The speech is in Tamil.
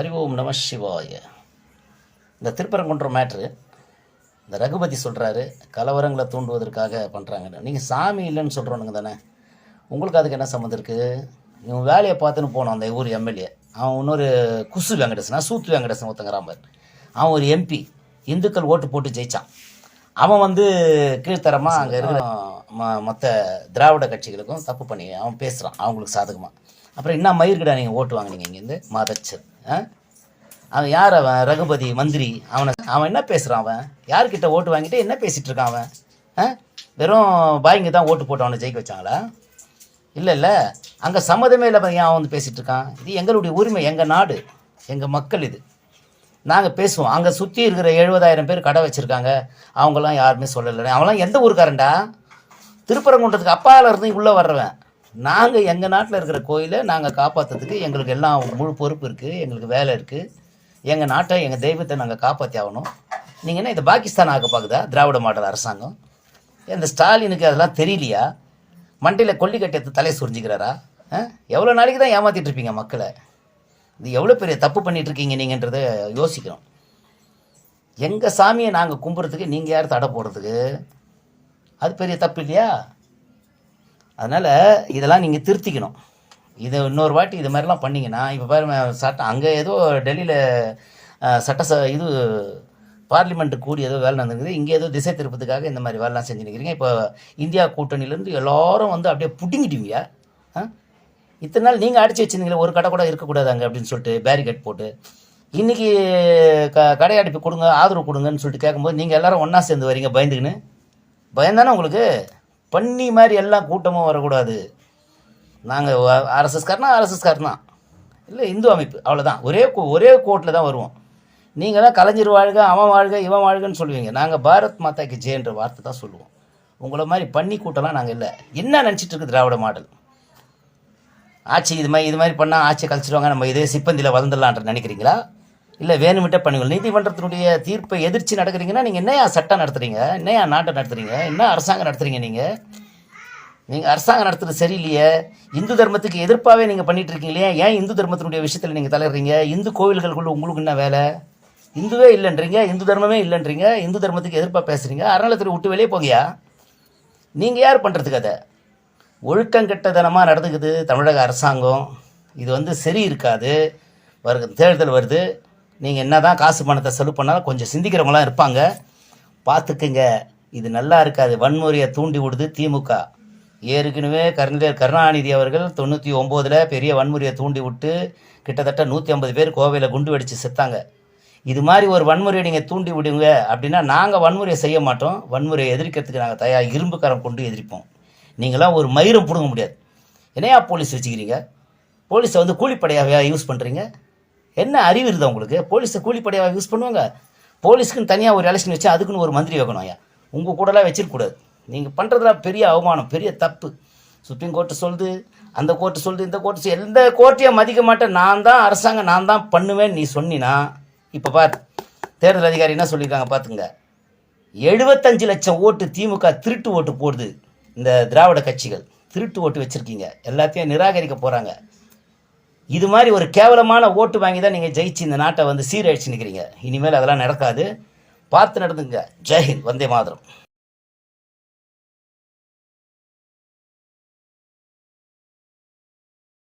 ஹரி ஓம் நம சிவாய இந்த திருப்பரங்குன்றம் மேட்ரு இந்த ரகுபதி சொல்கிறாரு கலவரங்களை தூண்டுவதற்காக பண்ணுறாங்கன்னு நீங்கள் சாமி இல்லைன்னு சொல்கிறோனுங்க தானே. உங்களுக்கு அதுக்கு என்ன சம்மந்தம் இருக்குது இவன் வேலையை பார்த்துன்னு போனோம் அந்த ஊர் எம்எல்ஏ. அவன் இன்னொரு குசு வெங்கடேசனா சூத்து வெங்கடேசன் ஒருத்தங்கிறான் அவன் ஒரு எம்பி இந்துக்கள் ஓட்டு போட்டு ஜெயிச்சான். அவன் வந்து கீழ்த்தரமாக அங்கே இருக்கிற ம மற்ற திராவிட கட்சிகளுக்கும் தப்பு பண்ணி அவன் பேசுகிறான் அவங்களுக்கு சாதகமாக அப்புறம் என்ன மயிர்கிட்ட நீங்கள் ஓட்டு வாங்கினீங்க இங்கேருந்து? மதச்சர் ஆ? அவன் யார் அவன்? ரகுபதி மந்திரி. அவனை அவன் என்ன பேசுகிறான் அவன்? யார்கிட்ட ஓட்டு வாங்கிட்டு என்ன பேசிகிட்டு இருக்கான் அவன்? ஆ? வெறும் பாய்ங்க தான் ஓட்டு போட்டு அவனை ஜெயிக்க வச்சாங்களா? இல்லை இல்லை. அங்கே சம்மதமே இல்லை ஏன் அவன் வந்து பேசிகிட்டு இருக்கான்? இது எங்களுடைய உரிமை எங்கள் நாடு. எங்கள் மக்கள் இது. நாங்கள் பேசுவோம். அங்கே சுற்றி இருக்கிற எழுபதாயிரம் பேர் கடை வச்சுருக்காங்க. அவங்களாம் யாருமே சொல்லலை அவன்லாம் எந்த ஊருக்காரன்டா? திருப்பரங்குன்றத்துக்கு அப்பால இருந்து உள்ளே வர்றவன். நாங்கள் எங்கள் நாட்டில் இருக்கிற கோயிலை நாங்கள் காப்பாற்றுறதுக்கு எங்களுக்கு எல்லாம் முழு பொறுப்பு இருக்குது எங்களுக்கு வேலை இருக்குது எங்கள் நாட்டை எங்கள் தெய்வத்தை நாங்கள் காப்பாற்றி ஆகணும். நீங்கள் என்ன இதை பாகிஸ்தான் ஆக பார்க்குதா திராவிட மாடல் அரசாங்கம். இந்த ஸ்டாலினுக்கு அதெல்லாம் தெரியலையா? மண்டையில் கொல்லி கட்டி எடுத்து தலையை சுரிஞ்சிக்கிறாரா? எவ்வளோ நாளைக்கு தான் ஏமாற்றிட்டு இருப்பீங்க மக்களை? இது எவ்வளோ பெரிய தப்பு பண்ணிகிட்ருக்கீங்க இருக்கீங்க நீங்கன்றதை யோசிக்கிறோம். எங்கள் சாமியை நாங்கள் கும்பிட்றதுக்கு நீங்கள் யார் தடை போடுறதுக்கு? அது பெரிய தப்பு இல்லையா? அதனால் இதெல்லாம் நீங்கள் திருத்திக்கணும். இது இன்னொரு வாட்டி இது மாதிரிலாம் பண்ணிங்கன்னா இப்போ பாருங்க சட்டம் அங்கே ஏதோ டெல்லியில் சட்ட ச இது பார்லிமெண்ட் கூடி ஏதோ வேலை நடந்துருக்குது. இங்கே ஏதோ திசை திருப்பத்துக்காக இந்த மாதிரி வேலைலாம் செஞ்சுருக்கிறீங்க இப்போ இந்தியா கூட்டணியிலேருந்து எல்லோரும் வந்து அப்படியே புடுங்கிடுவீங்க ஆ இத்தனை நாள் நீங்கள் அடித்து வச்சிருந்தீங்களே ஒரு கடை கூட இருக்கக்கூடாது அங்கே அப்படின்னு சொல்லிட்டு பேரிகேட் போட்டு. இன்றைக்கி க கடை அடிப்பு கொடுங்க ஆதரவு கொடுங்கன்னு சொல்லிட்டு கேட்கும்போது நீங்கள் எல்லோரும் ஒன்றா சேர்ந்து வரீங்க பயந்துக்கின்னு? பயந்தானே உங்களுக்கு? பண்ணி மாதிரி எல்லாம் கூட்டமும் வரக்கூடாது. நாங்கள் ஆர்எஸ்எஸ்காரனா ஆர்எஸ்எஸ்காரனா இல்லை இந்து அமைப்பு. அவ்வளோதான் ஒரே கோ- ஒரே கோட்டில் தான் வருவோம். நீங்கள் தான் கலைஞர் வாழ்க அவன் வாழ்க இவன் வாழ்கன்னு சொல்லுவீங்க. நாங்கள் பாரத் மாதாக்கு ஜெயன்ற வார்த்தை தான் சொல்லுவோம். உங்களை மாதிரி பண்ணி கூட்டம்லாம் நாங்கள் இல்லை. என்ன நினச்சிட்டு இருக்கு திராவிட மாடல்? ஆட்சி இது மாதிரி இது மாதிரி பண்ணால் ஆட்சியை கழிச்சிடுவாங்க நம்ம இதே சிப்பந்தியில் வளர்ந்துடலான்ற நினைக்கிறீங்களா? இல்லை வேணுமிட்டே பண்ணுங்கள் நீதிமன்றத்தினுடைய தீர்ப்பை எதிர்த்து நடக்கிறீங்கன்னா நீங்கள் என்னையா சட்டம் நடத்துறீங்க? என்னையா நாட்டை நடத்துறீங்க? என்ன அரசாங்கம் நடத்துறீங்க நீங்கள் நீங்கள் அரசாங்கம் நடத்துறது சரியில்லையே. இந்து தர்மத்துக்கு எதிர்ப்பாகவே நீங்கள் பண்ணிகிட்டு இருக்கீங்களே ஏன் இந்து தர்மத்தினுடைய விஷயத்தில் நீங்கள் தலையிடுறீங்க இந்து கோவில்களுக்குள்ள உங்களுக்கு என்ன வேலை? இந்துவே இல்லைன்றீங்க இந்து தர்மமே இல்லைன்றீங்க இந்து தர்மத்துக்கு எதிர்ப்பாக பேசுகிறீங்க அறநிலத்தில் விட்டு வெளியே போகியா நீங்கள் யார் பண்ணுறதுக்கு அதை? ஒழுக்கங்கெட்டதனமாக நடந்துக்குது தமிழக அரசாங்கம். இது வந்து சரி இருக்காது. வருது தேர்தல் வருது. நீங்கள் என்ன தான் காசு பணத்தை செலவு பண்ணாலும் கொஞ்சம் சிந்திக்கிறவங்களாம் இருப்பாங்க. பார்த்துக்குங்க. இது நல்லா இருக்காது. வன்முறையை தூண்டி விடுது திமுக. ஏற்கனவே கருணர் கருணாநிதி அவர்கள் தொண்ணூற்றி ஒம்போதில் பெரிய வன்முறையை தூண்டி விட்டு கிட்டத்தட்ட நூற்றி ஐம்பது பேர் கோவையில் குண்டு வெடித்து செத்தாங்க. இது மாதிரி ஒரு வன்முறையை நீங்கள் தூண்டி விடுங்க அப்படின்னா நாங்கள் வன்முறையை செய்ய மாட்டோம். வன்முறையை எதிர்க்கிறதுக்கு நாங்கள் தயார் இரும்புக்காரம் கொண்டு எதிர்ப்போம். நீங்களாம் ஒரு மயிரும் பிடுங்க முடியாது. என்னையா போலீஸ் வச்சுக்கிறீங்க? போலீஸை வந்து கூலிப்படையாக யூஸ் பண்ணுறீங்க என்ன அறிவு இருக்குதா உங்களுக்கு? போலீஸை கூலிப்படையாக யூஸ் பண்ணுவாங்க. போலீஸ்க்குன்னு தனியாக ஒரு எலெக்ஷன் வச்சு அதுக்குன்னு ஒரு மந்திரி வைக்கணும் ஐயா. உங்கள் கூடலாம் வச்சிருக்கக்கூடாது நீங்கள் பண்ணுறதுலாம் பெரிய அவமானம் பெரிய தப்பு. சுப்ரீம் கோர்ட்டு சொல்லுது அந்த கோர்ட்டு சொல்லுது இந்த கோர்ட்டு எந்த கோர்ட்டையும் மதிக்க மாட்டேன். நான் தான் அரசாங்கம் நான் தான் பண்ணுவேன். நீ சொன்னினா இப்போ பார் தேர்தல் அதிகாரி என்ன சொல்லியிருக்காங்க பார்த்துங்க எழுபத்தஞ்சு லட்சம் ஓட்டு திமுக திருட்டு ஓட்டு போடுது இந்த திராவிட கட்சிகள். திருட்டு ஓட்டு வச்சுருக்கீங்க. எல்லாத்தையும் நிராகரிக்க போகிறாங்க இது மாதிரி ஒரு கேவலமான ஓட்டு வாங்கி தான் நீங்கள் ஜெயிச்சு இந்த நாட்டை வந்து சீரழிச்சு நிற்கிறீங்க இனிமேல் அதெல்லாம் நடக்காது. பார்த்து நடந்துங்க ஜெய்ஹிந்த் வந்தே மாதிரம்.